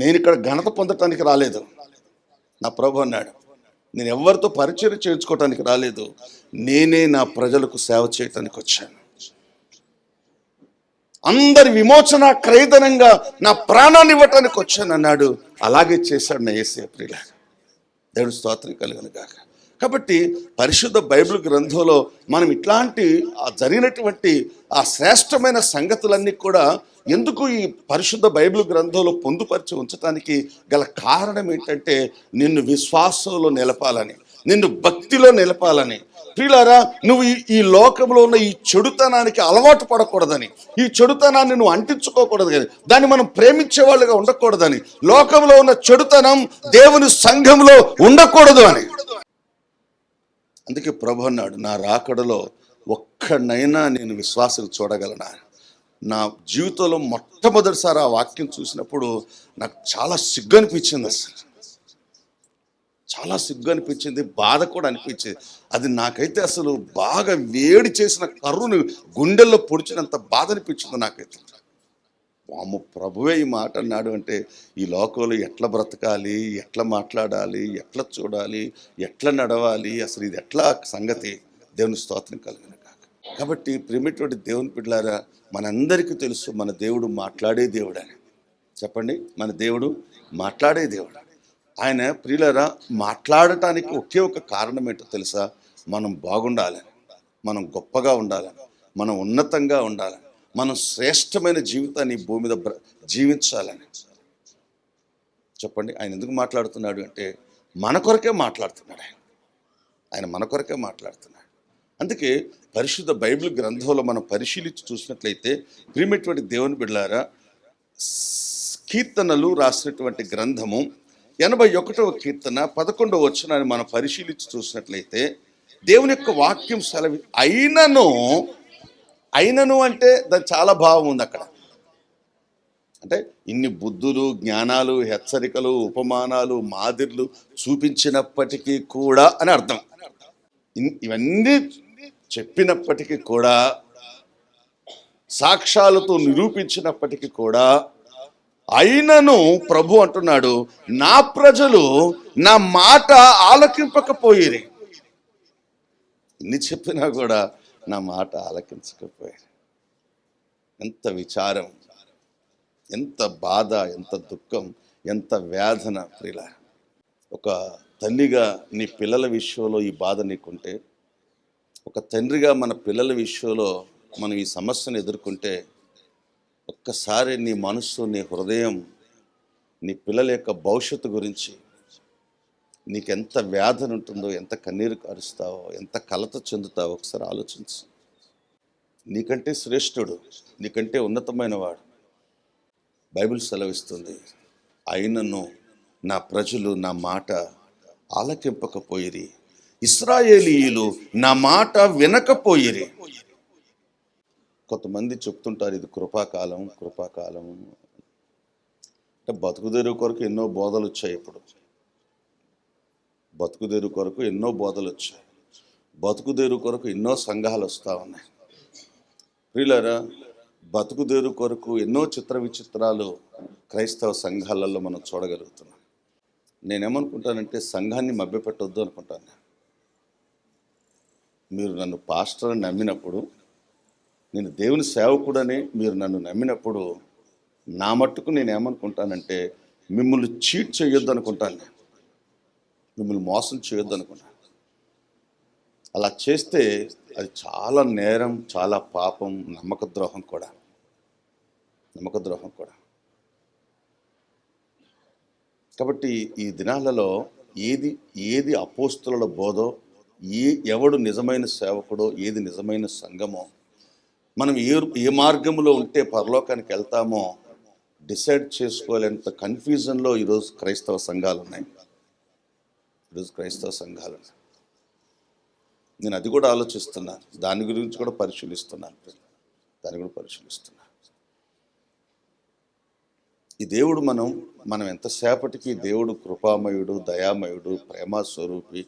నేను ఇక్కడ ఘనత పొందటానికి రాలేదు. నా ప్రభు అన్నాడు నేను ఎవరితో పరిచయం చేయించుకోవటానికి రాలేదు. నేనే నా ప్రజలకు సేవ చేయటానికి వచ్చాను. అందరి విమోచన క్రైదనంగా నా ప్రాణాన్ని ఇవ్వటానికి వచ్చాను అన్నాడు. అలాగే చేశాడు నా ఏసీ ప్రియుల దేవుడు స్తోత్రం కలిగిన కాక కాబట్టి పరిశుద్ధ బైబిల్ గ్రంథంలో మనం ఇట్లాంటి జరిగినటువంటి ఆ శ్రేష్టమైన సంగతులన్నీ కూడా ఎందుకు ఈ పరిశుద్ధ బైబిల్ గ్రంథంలో పొందుపరిచి ఉంచడానికి గల కారణం ఏంటంటే నిన్ను విశ్వాసంలో నిలపాలని నిన్ను భక్తిలో నిలపాలని. ప్రియులారా నువ్వు ఈ- ఈ లోకంలో ఉన్న ఈ చెడుతనానికి అలవాటు పడకూడదని ఈ చెడుతనాన్ని నువ్వు అంటించుకోకూడదు కానీ దాన్ని మనం ప్రేమించే వాళ్ళుగా ఉండకూడదని లోకంలో ఉన్న చెడుతనం దేవుని సంఘంలో ఉండకూడదు అని. అందుకే ప్రభు అన్నాడు నా రాకడలో ఒక్కడనైనా నేను విశ్వాసం చూడగలనా? నా జీవితంలో మొట్టమొదటిసారి ఆ వాక్యం చూసినప్పుడు నాకు చాలా సిగ్గు అనిపించింది అసలు. చాలా సిగ్గు అనిపించింది బాధ కూడా అనిపించింది. అది నాకైతే అసలు బాగా వేడి చేసిన కర్రును గుండెల్లో పొడిచినంత బాధ అనిపించింది నాకైతే. వాము ప్రభువే ఈ మాట అన్నాడు అంటే ఈ లోకంలో ఎట్లా బ్రతకాలి ఎట్లా మాట్లాడాలి ఎట్లా చూడాలి ఎట్లా నడవాలి అసలు ఇది ఎట్లా సంగతి? దేవుని స్తోత్రం కలిగిన. కాబట్టి ప్రేమటువంటి దేవుని పిల్లారా మనందరికీ తెలుసు మన దేవుడు మాట్లాడే దేవుడు అని చెప్పండి మన దేవుడు మాట్లాడే దేవుడు ఆయన. ప్రియులరా మాట్లాడటానికి ఒకే ఒక కారణం ఏంటో తెలుసా? మనం బాగుండాలని మనం గొప్పగా ఉండాలని మనం ఉన్నతంగా ఉండాలని మనం శ్రేష్టమైన జీవితాన్ని భూమి మీద జీవించాలని చెప్పండి ఆయన ఎందుకు మాట్లాడుతున్నాడు అంటే మన కొరకే మాట్లాడుతున్నాడు ఆయన. ఆయన మన కొరకే మాట్లాడుతున్నాడు. అందుకే పరిశుద్ధ బైబిల్ గ్రంథంలో మనం పరిశీలించి చూసినట్లయితే ప్రియమైనటువంటి దేవుని బిడ్డలారా కీర్తనలు రాసినటువంటి గ్రంథము ఎనభై ఒకటవ కీర్తన పదకొండవ వచనాన్ని మనం పరిశీలించి చూసినట్లయితే దేవుని యొక్క వాక్యం సెలవి అయినను అయినను అంటే దాని చాలా భావం ఉంది అక్కడ. అంటే ఇన్ని బుద్ధులు జ్ఞానాలు హెచ్చరికలు ఉపమానాలు మాదిర్లు చూపించినప్పటికీ కూడా అని అర్థం. ఇవన్నీ చెప్పినప్పటికీ కూడా సాక్ష్యాలతో నిరూపించినప్పటికీ కూడా అయినను ప్రభు అంటున్నాడు నా ప్రజలు నా మాట ఆలకింపకపోయిరి. ఇన్ని చెప్పినా కూడా నా మాట ఆలకించకపోయారు. ఎంత విచారం ఎంత బాధ ఎంత దుఃఖం ఎంత వేదన ప్రిలా ఒక తల్లిగా నీ పిల్లల విషయంలో ఈ బాధ నీకుంటే ఒక తండ్రిగా మన పిల్లల విషయంలో మనం ఈ సమస్యను ఎదుర్కొంటే ఒక్కసారి నీ మనస్సు నీ హృదయం నీ పిల్లల యొక్క భవిష్యత్తు గురించి నీకెంత వేదన ఉంటుందో ఎంత కన్నీరు కారుస్తావో ఎంత కలత చెందుతావో ఒకసారి ఆలోచించు. నీకంటే శ్రేష్ఠుడు నీకంటే ఉన్నతమైన వాడు బైబిల్ సెలవిస్తుంది. అయినను నా ప్రజలు నా మాట ఆలకింపకపోయిరి. ఇస్రాయేలీయులు నా మాట వినకపోయిరి. కొంతమంది చెప్తుంటారు ఇది కృపాకాలం కృపాకాలం. అంటే బతుకుదేరు కొరకు ఎన్నో బోధలు వచ్చాయి ఇప్పుడు. బతుకుదేరు కొరకు ఎన్నో బోధలు వచ్చాయి. బతుకుదేరు కొరకు ఎన్నో సంఘాలు వస్తూ ఉన్నాయి. ప్రియులారా బతుకుదేరు కొరకు ఎన్నో చిత్ర విచిత్రాలు క్రైస్తవ సంఘాలలో మనం చూడగలుగుతున్నాం. నేనేమనుకుంటానంటే సంఘాన్ని మభ్యపెట్టొద్దు అనుకుంటాను మీరు నన్ను పాస్టర్ నమ్మినప్పుడు నేను దేవుని సేవకుడని మీరు నన్ను నమ్మినప్పుడు నా మట్టుకు నేను ఏమనుకుంటానంటే మిమ్మల్ని చీట్ చేయొద్దు అనుకుంటాను నేను. మిమ్మల్ని మోసం చేయొద్దు అనుకుంటాను. అలా చేస్తే అది చాలా నేరం చాలా పాపం నమ్మక ద్రోహం కూడా. నమ్మక ద్రోహం కూడా. కాబట్టి ఈ దినాలలో ఏది ఏది అపోస్తుల బోధో ఏ ఎవడు నిజమైన సేవకుడో ఏది నిజమైన సంఘమో మనం ఏ ఏ మార్గంలో ఉంటే పరలోకానికి వెళ్తామో డిసైడ్ చేసుకోలేంత కన్ఫ్యూజన్లో ఈరోజు క్రైస్తవ సంఘాలు ఉన్నాయి ఈరోజు క్రైస్తవ సంఘాలు ఉన్నాయి నేను అది కూడా ఆలోచిస్తున్నాను దాని గురించి కూడా పరిశీలిస్తున్నాను. దాన్ని కూడా పరిశీలిస్తున్నాను ఈ దేవుడు మనం మనం ఎంతసేపటికి దేవుడు కృపామయుడు దయామయుడు ప్రేమ స్వరూపి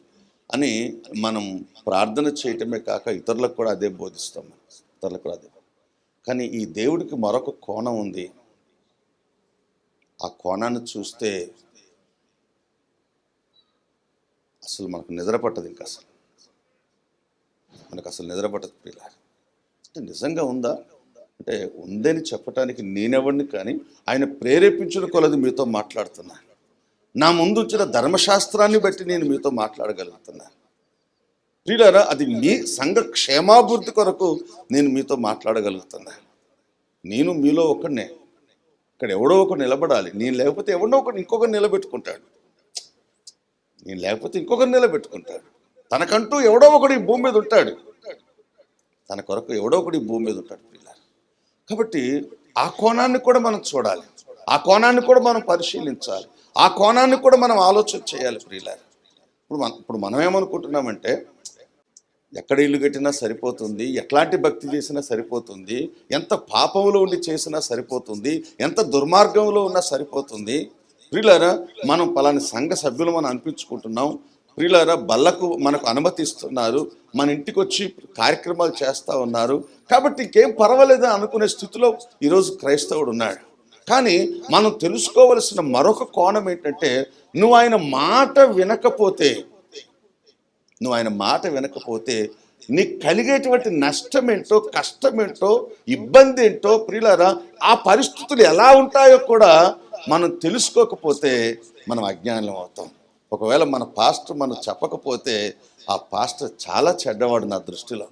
అని మనం ప్రార్థన చేయటమే కాక ఇతరులకు కూడా అదే బోధిస్తాం మనం. ఇతరులకు కూడా అదే. కానీ ఈ దేవుడికి మరొక కోణం ఉంది. ఆ కోణాన్ని చూస్తే అసలు మనకు నిద్ర పట్టదు ఇంకా అసలు. మనకు అసలు నిద్ర పట్టదు అంటే నిజంగా ఉందా? అంటే ఉందని చెప్పటానికి నేనెవడిని కానీ ఆయన ప్రేరేపించిన కొలది మీతో మాట్లాడుతున్నా. నా ముందు వచ్చిన ధర్మశాస్త్రాన్ని బట్టి నేను మీతో మాట్లాడగలుగుతున్నా. ప్రియులారా అది మీ సంఘ క్షేమాభివృద్ధి కొరకు నేను మీతో మాట్లాడగలుగుతున్నా. నేను మీలో ఒకడినే. ఇక్కడ ఎవడో ఒకడు నిలబడాలి. నేను లేకపోతే ఎవడో ఒకడు ఇంకొకరు నిలబెట్టుకుంటాడు. నేను లేకపోతే ఇంకొకరు నిలబెట్టుకుంటాడు. తనకంటూ ఎవడో ఒకడు ఈ భూమి మీద ఉంటాడు. తన కొరకు ఎవడో ఒకడు ఈ భూమి మీద ఉంటాడు కాబట్టి ఆ కోణాన్ని కూడా మనం చూడాలి. ఆ కోణాన్ని కూడా మనం పరిశీలించాలి. ఆ కోణాన్ని కూడా మనం ఆలోచన చేయాలి ప్రియులారు. ఇప్పుడు మనం ఇప్పుడు మనం ఏమనుకుంటున్నామంటే ఎక్కడ ఇల్లు కట్టినా సరిపోతుంది ఎట్లాంటి భక్తి చేసినా సరిపోతుంది ఎంత పాపంలో ఉండి చేసినా సరిపోతుంది ఎంత దుర్మార్గంలో ఉన్నా సరిపోతుంది. ప్రియులారా మనం పలాని సంఘ సభ్యులు మనం అనిపించుకుంటున్నాం ప్రియులారా బల్లకు మనకు అనుమతిస్తున్నారు. మన ఇంటికి వచ్చి కార్యక్రమాలు చేస్తూ ఉన్నారు. కాబట్టి ఇంకేం పర్వాలేదు అనుకునే స్థితిలో ఈరోజు క్రైస్తవుడు ఉన్నాడు. కానీ మనం తెలుసుకోవలసిన మరొక కోణం ఏంటంటే నువ్వు ఆయన మాట వినకపోతే నువ్వు ఆయన మాట వినకపోతే నీకు కలిగేటువంటి నష్టం ఏంటో కష్టం ఏంటో ఇబ్బంది ఏంటో ప్రియులారా ఆ పరిస్థితులు ఎలా ఉంటాయో కూడా మనం తెలుసుకోకపోతే మనం అజ్ఞానం అవుతాం. ఒకవేళ మన పాస్టర్ మనం చెప్పకపోతే ఆ పాస్టర్ చాలా చెడ్డవాడు నా దృష్టిలో.